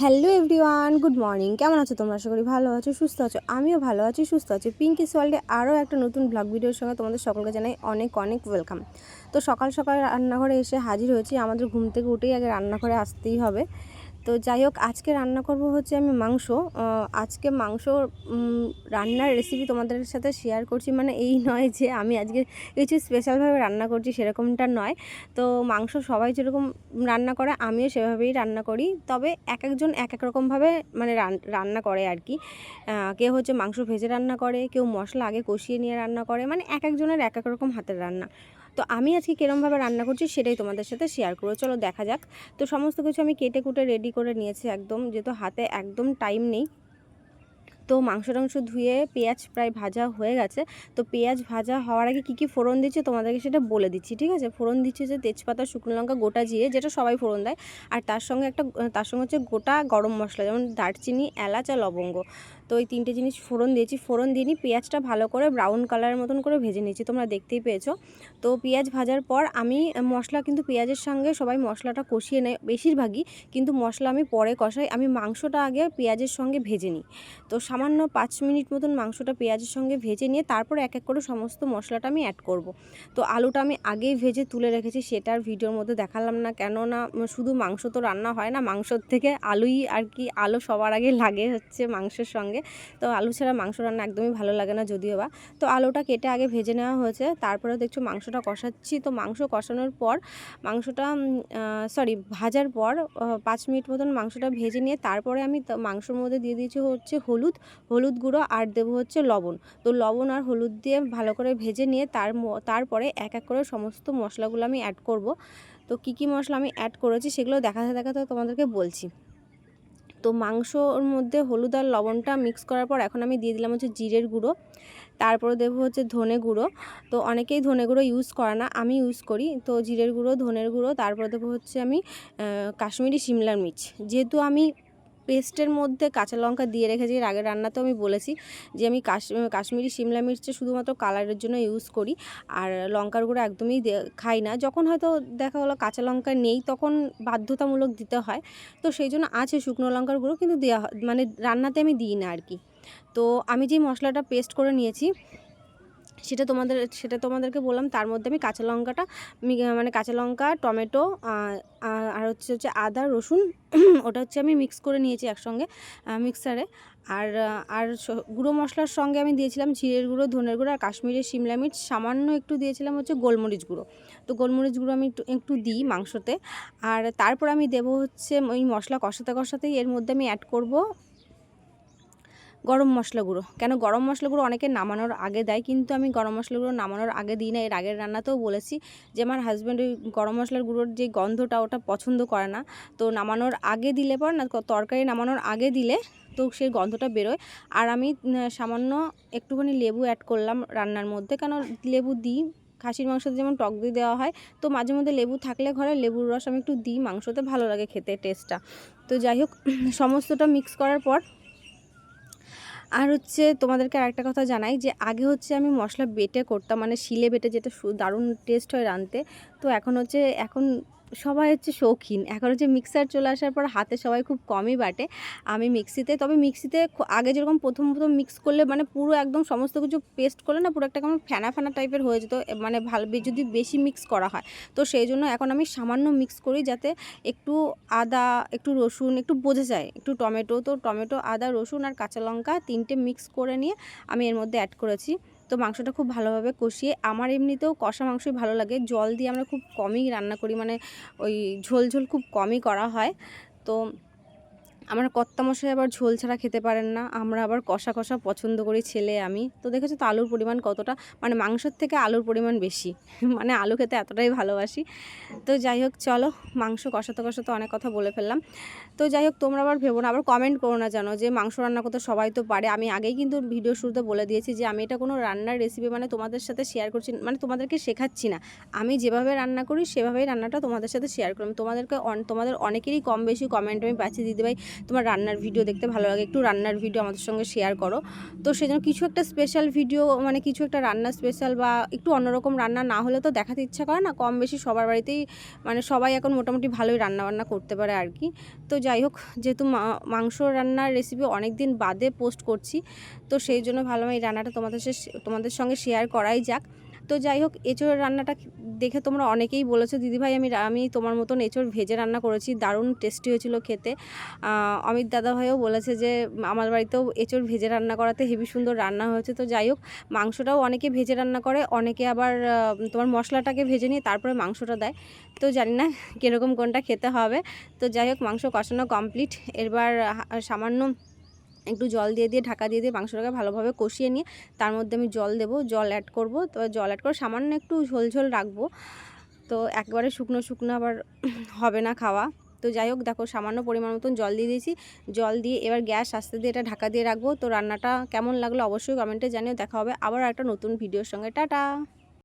Hello everyone, good morning. কেমন আছো তোমরা? আশা করি ভালো আছো, সুস্থ আছো। আমিও ভালো আছি, সুস্থ আছি। পিঙ্কি ওয়ার্ল্ডে আরও একটা নতুন ব্লগ ভিডিওর সঙ্গে তোমাদের সকলকে জানাই অনেক অনেক ওয়েলকাম তো সকাল সকাল রান্নাঘরে এসে হাজির হয়েছি। আমাদের ঘুম থেকে উঠেই আগে রান্নাঘরে আসতেই হবে। তো যাই হোক, আজকে রান্না করব হচ্ছে আমি মাংস। আজকে মাংস রান্নার রেসিপি তোমাদের সাথে শেয়ার করছি। মানে এই নয় যে আমি আজকে কিছু স্পেশালভাবে রান্না করছি সেরকমটা নয়। তো মাংস সবাই যেরকম রান্না করে, আমিও সেভাবেই রান্না করি। তবে এক একজন এক এক রকমভাবে মানে রান- রান্না করে আর কি। কেউ হচ্ছে মাংস ভেজে রান্না করে, কেউ মশলা আগে কষিয়ে নিয়ে রান্না করে। মানে এক একজনের এক এক রকম হাতের রান্না। তো আমি আজকে কীরমভাবে রান্না করছি সেটাই তোমাদের সাথে শেয়ার করব। চলো দেখা যাক। তো সমস্ত কিছু আমি কেটে কুটে রেডি করে নিয়েছি একদম, যেহেতু হাতে একদম টাইম নেই। তো মাংস টাংস ধুয়ে পেঁয়াজ প্রায় ভাজা হয়ে গেছে। তো পেঁয়াজ ভাজা হওয়ার আগে কী কী ফোড়ন দিচ্ছে তোমাদেরকে সেটা বলে দিচ্ছি, ঠিক আছে? ফোড়ন দিচ্ছে যে তেজপাতা, শুকনো লঙ্কা, গোটা জিরে, যেটা সবাই ফোড়ন দেয়। আর তার সঙ্গে একটা, তার সঙ্গে হচ্ছে গোটা গরম মশলা, যেমন দারচিনি, এলাচ আর লবঙ্গ। তো এই তিনটে জিনিস ফোড়ন দিয়েছি। ফোড়ন দিয়ে নিই পেঁয়াজটা ভালো করে ব্রাউন কালারের মতন করে ভেজে নিয়েছি, তোমরা দেখতেই পেয়েছ। তো পেঁয়াজ ভাজার পর আমি মশলা কিন্তু পেঁয়াজের সঙ্গে সবাই মশলাটা কষিয়ে নেয় বেশিরভাগই, কিন্তু মশলা আমি পরে কষাই। আমি মাংসটা আগে পেঁয়াজের সঙ্গে ভেজে নিই। তো সামান্য পাঁচ মিনিট মতন মাংসটা পেঁয়াজের সঙ্গে ভেজে নিয়ে তারপর এক এক করে সমস্ত মশলাটা আমি অ্যাড করব। তো আলুটা আমি আগেই ভেজে তুলে রেখেছি সেটার ভিডিওর মধ্যে দেখালাম না, কেননা শুধু মাংস তো রান্না হয় না, মাংসর থেকে আলুই আর কি আলু সবার আগে লাগে হচ্ছে মাংসের সঙ্গে। তো আলু ছাড়া মাংস রান্না একদমই ভালো লাগে না যদিও বা। তো আলুটা কেটে আগে ভেজে নেওয়া হয়েছে তারপরে দেখছ মাংসটা কষাচ্ছি। তো মাংস কষানোর পর মাংসটা সরি ভাজার পর পাঁচ মিনিট মতন মাংসটা ভেজে নিয়ে তারপরে আমি মাংসর মধ্যে দিয়ে দিয়েছি হচ্ছে হলুদ। হলুদ গুঁড়ো আর দেবো হচ্ছে লবণ। তো লবণ আর হলুদ দিয়ে ভালো করে ভেজে নিয়ে তার তারপরে এক এক করে সমস্ত মশলাগুলো আমি অ্যাড করব। তো কী কী মশলা আমি অ্যাড করেছি সেগুলো দেখাতে দেখাতে তোমাদেরকে বলছি। তো মাংসর মধ্যে হলুদ আর লবণটা মিক্স করার পর এখন আমি দিয়ে দিলাম হচ্ছে জিরের গুঁড়ো। তারপরে দেবো হচ্ছে ধনে গুঁড়ো। তো অনেকেই ধনে গুঁড়ো ইউজ করে না, আমি ইউজ করি। তো জিরের গুঁড়ো, ধনের গুঁড়ো, তারপরে দেবো হচ্ছে আমি কাশ্মীরি সিমলার মির্চ। যেহেতু আমি পেস্টের মধ্যে কাঁচা লঙ্কা দিয়ে রেখেছি। আগের রান্নাতেও আমি বলেছি যে আমি কাশ কাশ্মীরি শিমলা মির্চটা শুধুমাত্র কালারের জন্য ইউজ করি। আর লঙ্কার গুঁড়ো একদমই খাই না। যখন হয়তো দেখা হলো কাঁচা লঙ্কা নেই, তখন বাধ্যতামূলক দিতে হয়। তো সেই জন্য আছে শুকনো লঙ্কার গুঁড়ো, কিন্তু দেওয়া মানে রান্নাতে আমি দিই না আর কি। তো আমি যেই মশলাটা পেস্ট করে নিয়েছি সেটা তোমাদের, সেটা তোমাদেরকে বললাম। তার মধ্যে আমি কাঁচা লঙ্কাটা মানে কাঁচা লঙ্কা, টমেটো আর হচ্ছে হচ্ছে আদা, রসুন, ওটা হচ্ছে আমি মিক্স করে নিয়েছি একসঙ্গে মিক্সারে আর আর গুঁড়ো মশলার সঙ্গে আমি দিয়েছিলাম জিরের গুঁড়ো, ধনের গুঁড়ো, আর কাশ্মীরি শিমলা মির্চ। সামান্য একটু দিয়েছিলাম হচ্ছে গোলমরিচ গুঁড়ো। তো গোলমরিচ গুঁড়ো আমি একটু একটু দিই মাংসতে। আর তারপর আমি দেবো হচ্ছে ওই মশলা কষাতে, কষাতেই এর মধ্যে আমি অ্যাড করব গরম মশলা গুঁড়ো। কেন গরম মশলা গুঁড়ো অনেকে নামানোর আগে দেয়, কিন্তু আমি গরম মশলা গুঁড়ো নামানোর আগে দিই না, এর আগের রান্নাতেও বলেছি যে আমার হাজব্যান্ড ওই গরম মশলার গুঁড়োর যে গন্ধটা ওটা পছন্দ করে না। তো নামানোর আগে দিলে পর না তরকারি নামানোর আগে দিলে তো সেই গন্ধটা বেরোয়। আর আমি সামান্য একটুখানি লেবু অ্যাড করলাম রান্নার মধ্যে। কেন লেবু দিই, খাসির মাংসতে যেমন টক দই দেওয়া হয়, তো মাঝে মধ্যে লেবু থাকলে ঘরে লেবুর রস আমি একটু দিই, মাংসতে ভালো লাগে খেতে টেস্টটা তো যাই হোক সমস্তটা মিক্স করার পর আর হচ্ছে তোমাদেরকে আরেকটা কথা জানাই যে আগে হচ্ছে আমি মশলা বেটে করতাম মানে শিলে বেটে যেটা দারুণ টেস্ট হয় রাঁধতে, তো এখন হচ্ছে, এখন সবাই হচ্ছে শৌখিন। এখন হচ্ছে মিক্সার চলে আসার পর হাতে সবাই খুব কমই বাটে। আমি মিক্সিতে তবে মিক্সিতে আগে যেরকম প্রথম প্রথম মিক্স করলে মানে পুরো একদম সমস্ত কিছু পেস্ট করলে না পুরো একটা কেমন ফেনা ফেনা টাইপের হয়ে যেত। মানে ভালো যদি বেশি মিক্স করা হয়। তো সেই জন্য এখন আমি সামান্য মিক্স করি যাতে একটু আদা, একটু রসুন, একটু বোঝা যায়, একটু টমেটো। তো টমেটো, আদা, রসুন আর কাঁচা লঙ্কা তিনটে মিক্স করে নিয়ে আমি এর মধ্যে অ্যাড করেছি। তো মাংসটা খুব ভালোভাবে কষিয়ে, আমার এমনিতেও কষা মাংসই ভালো লাগে। জল দিয়ে আমরা খুব কমই রান্না করি মানে ওই ঝোল ঝোল খুব কমই করা হয়। তো আমার কর্তামশাই আবার ঝোল ছাড়া খেতে পারেন না, আমরা আবার কষা কষা পছন্দ করি ছেলে আমি। তো দেখেছ তো আলুর পরিমাণ কতটা? মানে মাংসর থেকে আলুর পরিমাণ বেশি। মানে আলু খেতে এতটাই ভালোবাসি। তো যাই হোক, চলো, মাংস কষাতে কষাতে অনেক কথা বলে ফেললাম। তো যাই হোক, তোমরা আবার ভেবো না, আবার কমেন্ট করো না জানো যে মাংস রান্না করতে সবাই তো পারে। আমি আগেই কিন্তু ভিডিও শুরুতে বলে দিয়েছি যে আমি এটা কোনো রান্নার রেসিপি মানে তোমাদের সাথে শেয়ার করছি মানে তোমাদেরকে শেখাচ্ছি না। আমি যেভাবে রান্না করি, সেভাবেই রান্নাটা তোমাদের সাথে শেয়ার করলাম। তোমাদেরকে তোমাদের অনেকেরই কম বেশি কমেন্ট আমি পাচ্ছি। দিদি ভাই তোমার রান্নার ভিডিও দেখতে ভালো লাগে, একটু রান্নার ভিডিও আমাদের সঙ্গে শেয়ার করো। তো সেজন্য কিছু একটা স্পেশাল ভিডিও মানে কিছু একটা রান্না স্পেশাল বা একটু অন্যরকম রান্না না হলে তো দেখাতে ইচ্ছা করে না, কম বেশি সবার বাড়িতেই মানে সবাই এখন মোটামুটি ভালোই রান্না বান্না করতে পারে আর কি। তো যাই হোক, যেহেতু মাংস রান্নার রেসিপি অনেক দিন বাদে পোস্ট করছি, তো সেই জন্য ভালো এই রান্নাটা তোমাদের তোমাদের সঙ্গে শেয়ার করাই যাক। তো যাই হোক এঁচোড়ের রান্নাটা দেখে তোমরা অনেকেই বলেছ, দিদিভাই, আমি আমি তোমার মতন এঁচোড় ভেজে রান্না করেছি, দারুণ টেস্টি হয়েছিল খেতে। অমিত দাদা ভাইও বলেছে যে, আমার বাড়িতেও এঁচোড় ভেজে রান্না করাতে হেভি সুন্দর রান্না হয়েছে। তো যাই হোক, মাংসটাও অনেকে ভেজে রান্না করে, অনেকে আবার তোমার মশলাটাকে ভেজে নিয়ে তারপরে মাংসটা দেয়। তো জানি না কীরকম কোনটা খেতে হবে। তো যাই হোক, মাংস কষানো কমপ্লিট। এবার সামান্য একটু জল দিয়ে দিয়ে ঢাকা দিয়ে দিয়ে মাংসটাকে ভালোভাবে কষিয়ে নিয়ে তার মধ্যে আমি জল দেবো, জল অ্যাড করব। তো জল অ্যাড করে সামান্য একটু ঝোল ঝোল রাখব। তো একবারে শুকনো শুকনো আবার হবে না খাওয়া। তো যাই হোক, দেখো সামান্য পরিমাণ মতন জল দিয়ে দিয়েছি। জল দিয়ে এবার গ্যাস আস্তে দিয়ে এটা ঢাকা দিয়ে রাখব। তো রান্নাটা কেমন লাগল অবশ্যই কমেন্টে জানিও। দেখা হবে আবার একটা নতুন ভিডিওর সঙ্গে। টাটা!